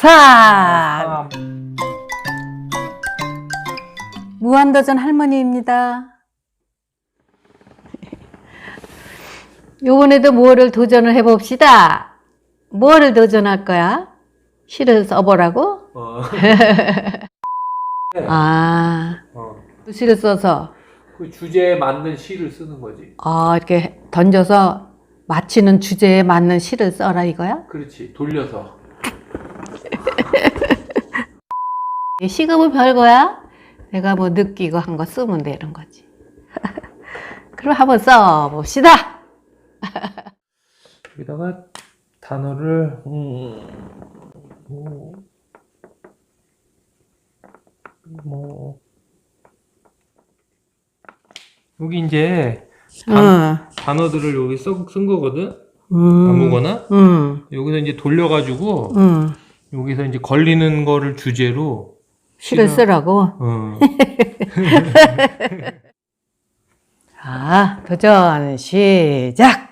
사 무한도전 할머니입니다. 요번에도 뭐를 도전을 해봅시다. 뭐를 도전할 거야? 시를 써보라고? 어. 아, 어. 시를 써서 그 주제에 맞는 시를 쓰는 거지. 아, 이렇게 던져서 맞히는 주제에 맞는 시를 써라 이거야? 그렇지. 돌려서. 이 시급은 별거야? 내가 뭐 느끼고 한 거 쓰면 되는 거지. 그럼 한번 써봅시다. 여기다가 단어를 음, 뭐, 뭐 여기 이제 응. 단어들을 여기 써, 쓴 거거든. 음. 아무거나 응. 여기서 이제 돌려가지고 응. 여기서 이제 걸리는 거를 주제로 시를- 쓰라고. 어. 자, 도전 시작.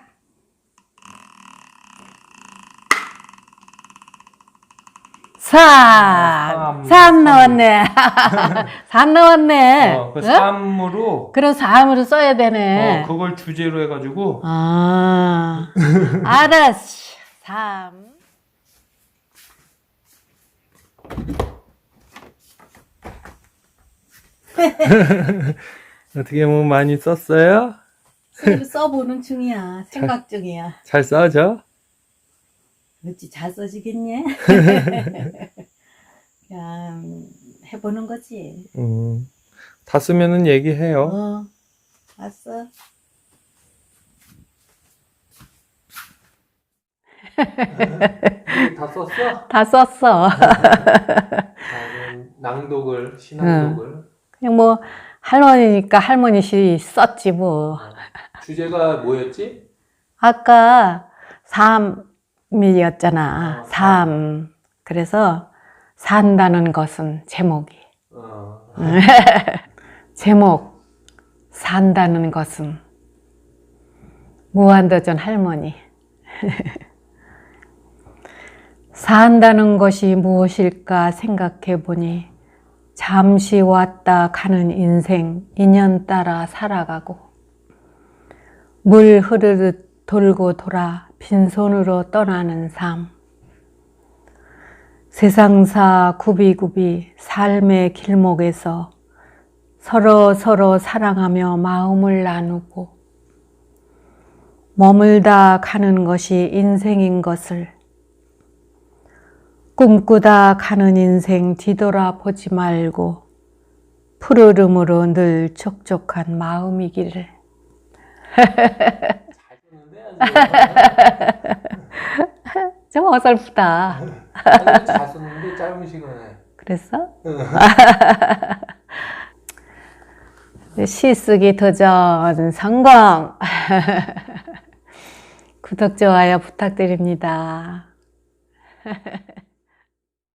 삼, 삼, 삼 삼. 나왔네. 삼 나왔네. 어, 그 어? 삼으로 그럼 삼으로 써야 되네. 어, 그걸 주제로 해가지고 아, 알았어. 삼. 어떻게 보면 많이 썼어요? 글 써보는 중이야. 생각 중이야. 잘 써져? 어찌 잘 써지겠냐? 그냥 해보는 거지. 음, 다 쓰면은 얘기해요. 어, 봤어. 다 썼어? 다 썼어. 나는 낭독을 신앙독을 그냥 뭐 할머니니까 할머니 시 썼지 뭐. 어. 주제가 뭐였지? 아까 삶이었잖아. 어, 삶. 그래서 산다는 것은 제목이. 어, 제목 산다는 것은 무한도전 할머니 산다는 것이 무엇일까 생각해 보니 잠시 왔다 가는 인생 인연 따라 살아가고 물 흐르듯 돌고 돌아 빈손으로 떠나는 삶. 세상사 굽이굽이 삶의 길목에서 서로 서로 사랑하며 마음을 나누고 머물다 가는 것이 인생인 것을 꿈꾸다 가는 인생 뒤돌아보지 말고 푸르름으로 늘 촉촉한 마음이기를 좀 어설프다 잘 쓰는데 짧은 시간에 그랬어? 시쓰기 도전 성공! 구독, 좋아요 부탁드립니다.